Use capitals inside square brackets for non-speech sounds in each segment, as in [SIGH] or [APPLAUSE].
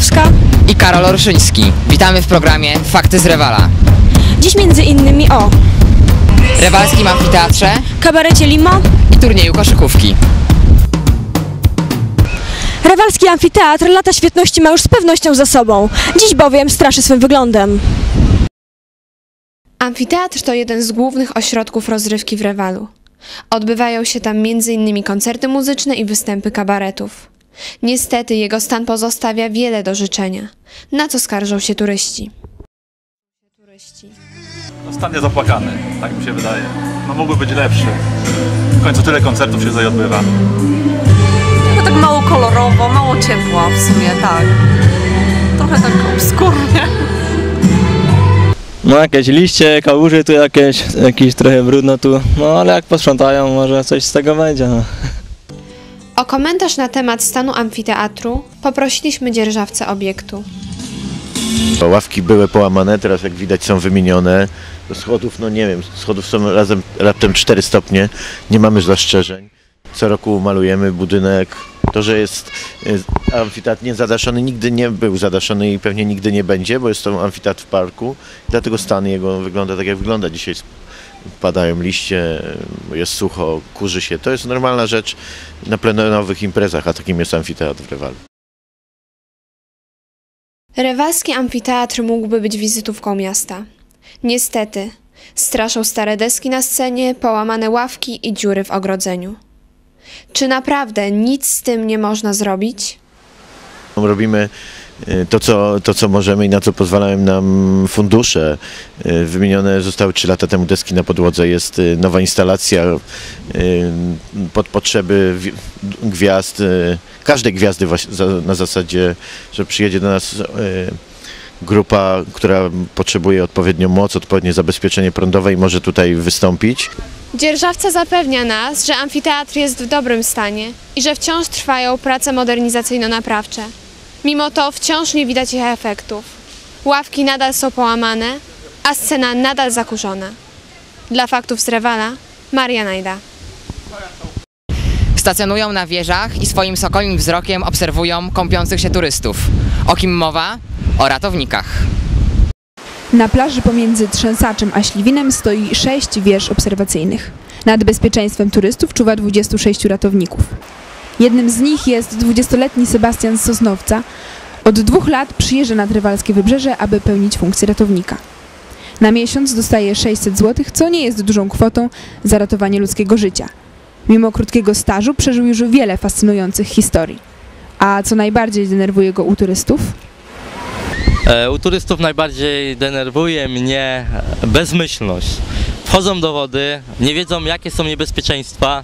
Kozłowska. i Karol Orszyński. Witamy w programie Fakty z Rewala. Dziś między innymi o Rewalskim Amfiteatrze kabarecie Limo, i turnieju koszykówki. Rewalski Amfiteatr lata świetności ma już z pewnością za sobą. Dziś bowiem straszy swym wyglądem. Amfiteatr to jeden z głównych ośrodków rozrywki w Rewalu. Odbywają się tam m.in. koncerty muzyczne i występy kabaretów. Niestety jego stan pozostawia wiele do życzenia, na co skarżą się turyści. Turyści. No, stan jest opłakany, tak mi się wydaje. No mógłby być lepszy. W końcu tyle koncertów się tutaj odbywa. No tak mało kolorowo, mało ciepła w sumie, tak. Trochę tak obskurnie. No jakieś liście, kałuże tu jakieś, jakieś trochę brudno tu, no ale jak posprzątają może coś z tego będzie. No. O komentarz na temat stanu amfiteatru poprosiliśmy dzierżawcę obiektu. Ławki były połamane, teraz jak widać są wymienione. Do schodów, no nie wiem, schodów są razem raptem 4 stopnie, nie mamy zastrzeżeń. Co roku malujemy budynek. To, że jest amfiteatr niezadaszony, nigdy nie był zadaszony i pewnie nigdy nie będzie, bo jest to amfiteatr w parku. Dlatego stan jego wygląda tak, jak wygląda dzisiaj. Padają liście, jest sucho, kurzy się. To jest normalna rzecz na plenowych imprezach, a takim jest amfiteatr w Rewalu. Rewalski amfiteatr mógłby być wizytówką miasta. Niestety, straszą stare deski na scenie, połamane ławki i dziury w ogrodzeniu. Czy naprawdę nic z tym nie można zrobić? Robimy to co, to, co możemy i na co pozwalają nam fundusze. E, Wymienione zostały 3 lata temu deski na podłodze. Jest e, nowa instalacja pod potrzeby wi- gwiazd, każdej gwiazdy na zasadzie, że przyjedzie do nas grupa, która potrzebuje odpowiednią moc, odpowiednie zabezpieczenie prądowe i może tutaj wystąpić. Dzierżawca zapewnia nas, że amfiteatr jest w dobrym stanie i że wciąż trwają prace modernizacyjno-naprawcze. Mimo to wciąż nie widać ich efektów. Ławki nadal są połamane, a scena nadal zakurzona. Dla faktów z Rewala, Maria Najda. Stacjonują na wieżach i swoim sokolim wzrokiem obserwują kąpiących się turystów. O kim mowa? O ratownikach. Na plaży pomiędzy Trzęsaczem a Śliwinem stoi sześć wież obserwacyjnych. Nad bezpieczeństwem turystów czuwa 26 ratowników. Jednym z nich jest 20-letni Sebastian Sosnowca. Od dwóch lat przyjeżdża nad rywalskie wybrzeże, aby pełnić funkcję ratownika. Na miesiąc dostaje 600 zł, co nie jest dużą kwotą za ratowanie ludzkiego życia. Mimo krótkiego stażu przeżył już wiele fascynujących historii. A co najbardziej denerwuje go u turystów? E, u turystów najbardziej denerwuje mnie bezmyślność. Wchodzą do wody, nie wiedzą jakie są niebezpieczeństwa.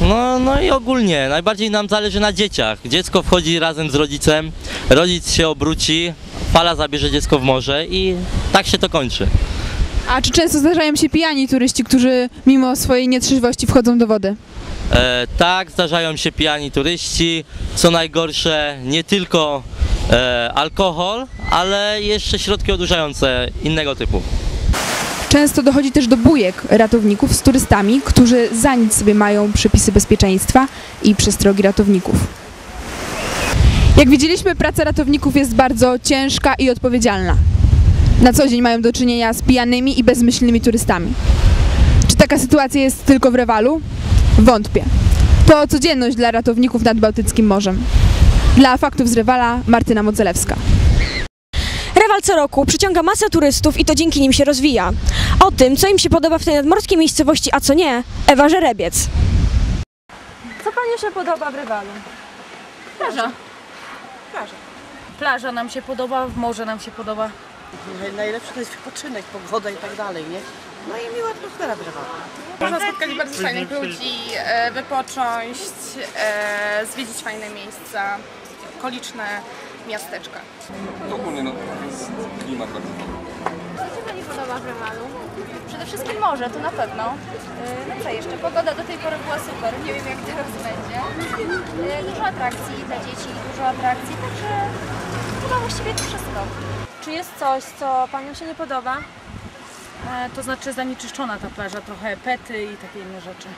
No, no i ogólnie najbardziej nam zależy na dzieciach. Dziecko wchodzi razem z rodzicem, rodzic się obróci, fala zabierze dziecko w morze i tak się to kończy. A czy często zdarzają się pijani turyści, którzy mimo swojej nietrzeźwości wchodzą do wody? E, tak, zdarzają się pijani turyści. Co najgorsze, nie tylko e, alkohol, ale jeszcze środki odurzające innego typu. Często dochodzi też do bujek ratowników z turystami, którzy za nic sobie mają przepisy bezpieczeństwa i przestrogi ratowników. Jak widzieliśmy, praca ratowników jest bardzo ciężka i odpowiedzialna. Na co dzień mają do czynienia z pijanymi i bezmyślnymi turystami. Czy taka sytuacja jest tylko w Rewalu? Wątpię. To codzienność dla ratowników nad Bałtyckim Morzem. Dla faktów z Rewala Martyna Modzelewska. Rewal co roku przyciąga masę turystów i to dzięki nim się rozwija. O tym, co im się podoba w tej nadmorskiej miejscowości, a co nie, Ewa Żerebiec. Co Pani się podoba w Rywalu? Plaża. Plaża. Plaża nam się podoba, morze nam się podoba. Najlepszy to jest wypoczynek, pogoda i tak dalej, nie? No i miła atmosfera w Rywalu. Można spotkać bardzo fajnych ludzi, e, wypocząć, e, zwiedzić fajne miejsca, okoliczne miasteczka. Ogólnie no, jest klimat bardzo dobry. Co Pani podoba w Remalu? Przede wszystkim morze, to na pewno. Yy, No co jeszcze? Pogoda do tej pory była super, nie wiem jak teraz będzie. Yy, Dużo atrakcji dla dzieci, dużo atrakcji, także chyba właściwie to wszystko. Czy jest coś, co Panią się nie podoba? E, to znaczy zanieczyszczona ta plaża, trochę pety i takie inne rzeczy.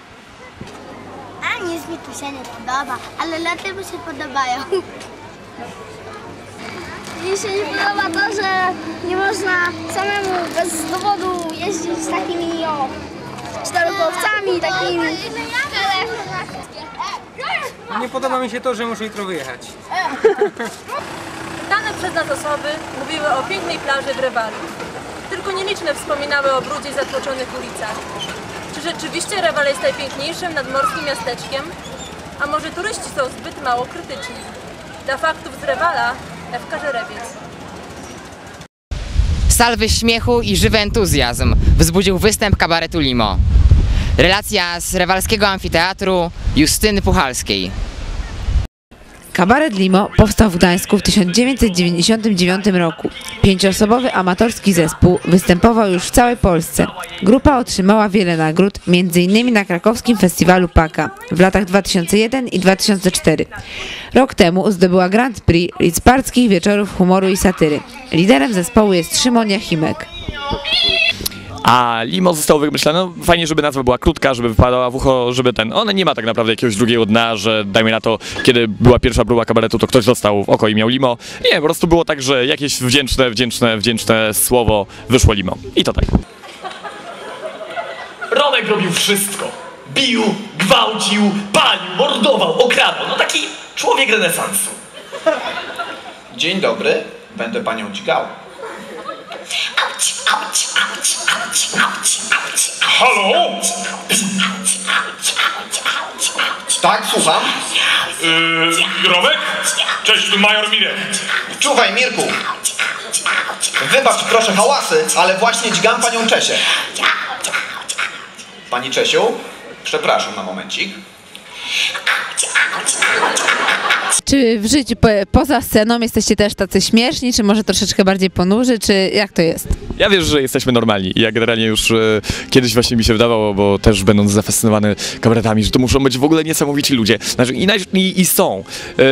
A nic mi tu się nie podoba, ale laty mi się podobają. Mi się nie podoba to, że nie można samemu bez dowodu jeździć takimi o, czterokołowcami, takimi. Nie podoba mi się to, że muszę jutro wyjechać. [LAUGHS] Dane przez nas osoby mówiły o pięknej plaży w Rewalu. Tylko nieliczne wspominały o brudzie i zatłoczonych ulicach. Czy rzeczywiście Rewal jest najpiękniejszym nadmorskim miasteczkiem? A może turyści są zbyt mało krytyczni? Dla faktów z Rewala, Ewka Żerebiec. Salwy śmiechu i żywy entuzjazm wzbudził występ kabaretu Limo. Relacja z rewalskiego amfiteatru Justyny Puchalskiej. Kabaret Limo powstał w Gdańsku w 1999 roku. Pięcioosobowy amatorski zespół występował już w całej Polsce. Grupa otrzymała wiele nagród, m.in. na krakowskim festiwalu Paka w latach 2001 i 2004. Rok temu zdobyła Grand Prix Lidzbarskich Wieczorów Humoru i Satyry. Liderem zespołu jest Szymon Jachimek. A limo zostało wymyślone, no fajnie, żeby nazwa była krótka, żeby wypadała w ucho, żeby ten, ona nie ma tak naprawdę jakiegoś drugiego dna, że dajmy na to, kiedy była pierwsza próba kabaretu, to ktoś dostał w oko i miał limo. Nie, po prostu było tak, że jakieś wdzięczne, wdzięczne, wdzięczne słowo wyszło limo. I to tak. Romek robił wszystko. Bił, gwałcił, palił, mordował, okradał. No taki człowiek renesansu. Dzień dobry, będę panią dźgał. Halo? Tak, słucham. Yy, Romek? Cześć, tu major Mirek. Czuwaj, Mirku. Wybacz proszę hałasy, ale właśnie dźgam panią Czesię. Pani Czesiu, przepraszam na momencik. Czy w życiu po, poza sceną jesteście też tacy śmieszni, czy może troszeczkę bardziej ponurzy, czy jak to jest? Ja wiesz, że jesteśmy normalni ja generalnie już e, kiedyś właśnie mi się wydawało, bo też będąc zafascynowany kabaretami, że to muszą być w ogóle niesamowici ludzie. Znaczy i, naj- i, i są. E,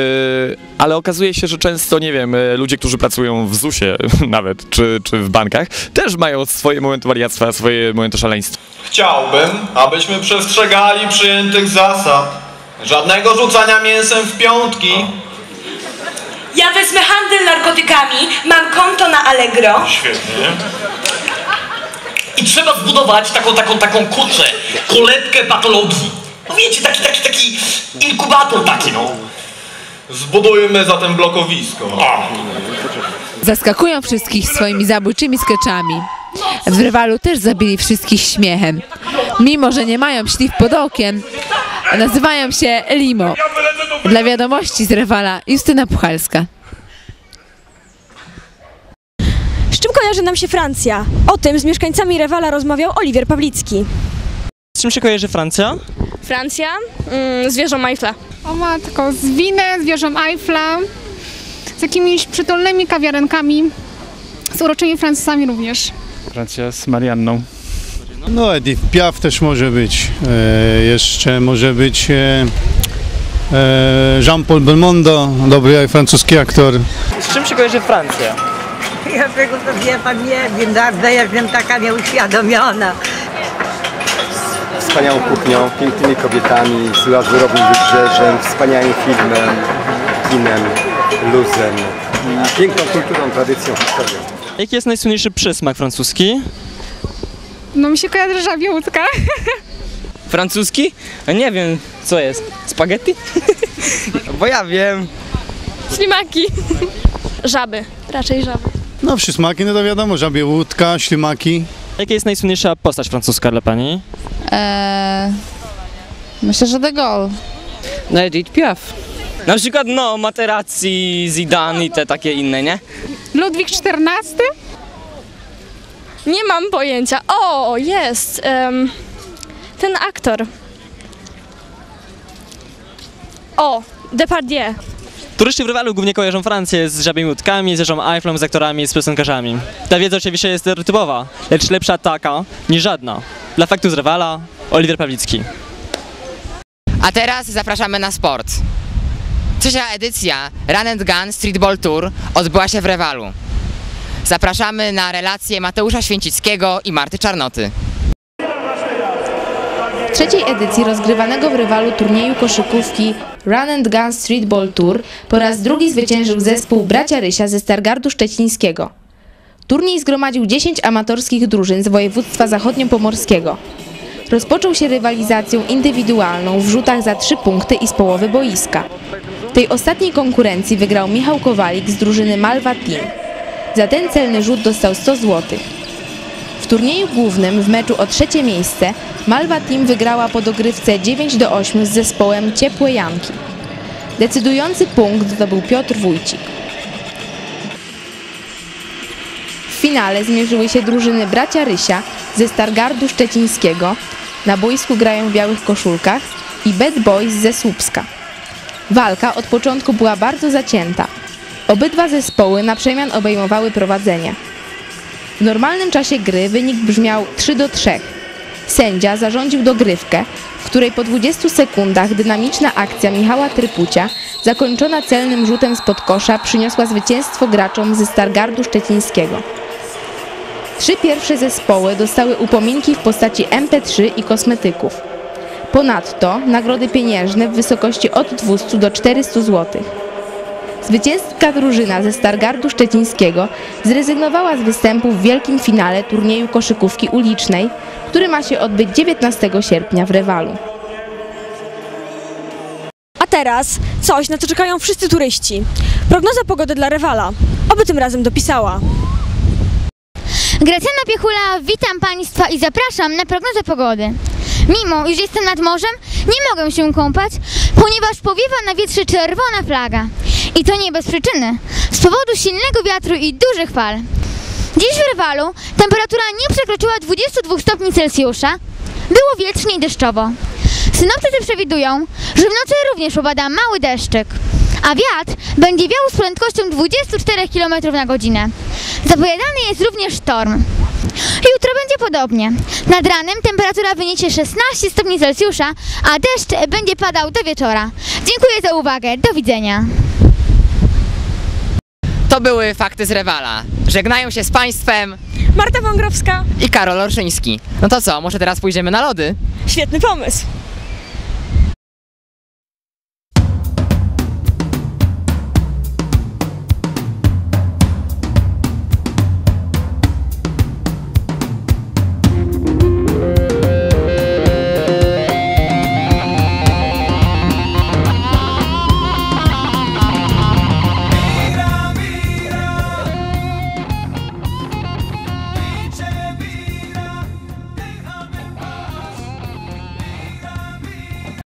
ale okazuje się, że często, nie wiem, e, ludzie, którzy pracują w ZUS-ie [LAUGHS] nawet, czy, czy w bankach, też mają swoje momenty wariactwa, swoje momenty szaleństwa. Chciałbym, abyśmy przestrzegali przyjętych zasad. Żadnego rzucania mięsem w piątki. Ja wezmę handel narkotykami, mam konto na Allegro. Świetnie. I trzeba zbudować taką, taką, taką kurczę, kolebkę patologii. No wiecie, taki, taki, taki inkubator taki, no. Zbudujmy zatem blokowisko. Zaskakują wszystkich swoimi zabójczymi skeczami. W Rywalu też zabili wszystkich śmiechem. Mimo, że nie mają śliw pod okiem, nazywają się Limo. Dla wiadomości z Rywala Justyna Puchalska. Z czym kojarzy nam się Francja? O tym z mieszkańcami Rewala rozmawiał Oliwier Pawlicki. Z czym się kojarzy Francja? Francja mm, z wieżą Eiffla. O matko, z winem, z wieżą Eiffla, z jakimiś przytulnymi kawiarenkami, z uroczymi Francuzami również. Francja z Marianną. No Edith Piaf też może być. E, jeszcze może być e, e, Jean-Paul Belmondo, dobry francuski aktor. Z czym się kojarzy Francja? [LAUGHS] Ja tego to wie pan nie wiem, naprawdę jestem taka nieuświadomiona. Wspaniałą kuchnią, pięknymi kobietami, z lazurowym wybrzeżem, wspaniałym filmem, kinem, luzem i piękną kulturą, tradycją, historią. Jaki jest najsłynniejszy przysmak francuski? No mi się kojarzy żabia łódka. [LAUGHS] Francuski? Nie wiem, co jest. Spaghetti? [LAUGHS] Bo ja wiem. Ślimaki. Żaby, raczej żaby. No przysmaki, no to wiadomo, żabie łódka, ślimaki. Jaka jest najsłynniejsza postać francuska dla pani? Eee, myślę, że de Gaulle. No Edith Piaf. Na przykład no, Materazzi, Zidane i te takie inne, nie? Ludwik XIV? Nie mam pojęcia. O, jest. em, ten aktor. O, Depardieu. Turyści w Rywalu głównie kojarzą Francję z żabimi łódkami, z rzeżą Eiffelą, z aktorami, z piosenkarzami. Ta wiedza oczywiście jest stereotypowa, lecz lepsza taka niż żadna. Dla faktu z Rywala, Oliwier Pawlicki. A teraz zapraszamy na sport. Trzecia edycja Run and Gun Streetball Tour odbyła się w Rewalu. Zapraszamy na relację Mateusza Święcickiego i Marty Czarnoty. trzeciej edycji rozgrywanego w rywalu turnieju koszykówki Run and Gun Streetball Tour po raz drugi zwyciężył zespół Bracia Rysia ze Stargardu Szczecińskiego. Turniej zgromadził 10 amatorskich drużyn z województwa zachodniopomorskiego. Rozpoczął się rywalizacją indywidualną w rzutach za 3 punkty i z połowy boiska. W tej ostatniej konkurencji wygrał Michał Kowalik z drużyny Malwa Team. Za ten celny rzut dostał 100 zł. W turnieju głównym w meczu o trzecie miejsce Malwa Team wygrała po dogrywce 9 do 8 z zespołem Ciepłe Janki. Decydujący punkt zdobył Piotr Wójcik. W finale zmierzyły się drużyny bracia Rysia ze Stargardu Szczecińskiego, na boisku grają w białych koszulkach, i Bad Boys ze Słupska. Walka od początku była bardzo zacięta. Obydwa zespoły na przemian obejmowały prowadzenie. W normalnym czasie gry wynik brzmiał 3 do 3. Sędzia zarządził dogrywkę, w której po 20 sekundach dynamiczna akcja Michała Trypucia, zakończona celnym rzutem spod kosza, przyniosła zwycięstwo graczom ze Stargardu Szczecińskiego. Trzy pierwsze zespoły dostały upominki w postaci MP3 i kosmetyków. Ponadto nagrody pieniężne w wysokości od 200 do 400 zł. Zwycięska drużyna ze Stargardu Szczecińskiego zrezygnowała z występu w wielkim finale turnieju koszykówki ulicznej, który ma się odbyć 19 sierpnia w Rewalu. A teraz coś, na co czekają wszyscy turyści. Prognoza pogody dla rywala. Oby tym razem dopisała. Gracjana Piechula, witam Państwa i zapraszam na prognozę pogody. Mimo, iż jestem nad morzem, nie mogę się kąpać, ponieważ powiewa na wietrze czerwona flaga. I to nie bez przyczyny, z powodu silnego wiatru i dużych fal. Dziś w Rywalu temperatura nie przekroczyła 22 stopni Celsjusza, było wietrznie i deszczowo. Synoptycy przewidują, że w nocy również popada mały deszczyk, a wiatr będzie wiał z prędkością 24 km na godzinę. Zapowiadany jest również sztorm. Jutro będzie podobnie. Nad ranem temperatura wyniesie 16 stopni Celsjusza, a deszcz będzie padał do wieczora. Dziękuję za uwagę. Do widzenia. To były fakty z Rewala. Żegnają się z Państwem Marta Wągrowska i Karol Orszyński. No to co, może teraz pójdziemy na lody? Świetny pomysł.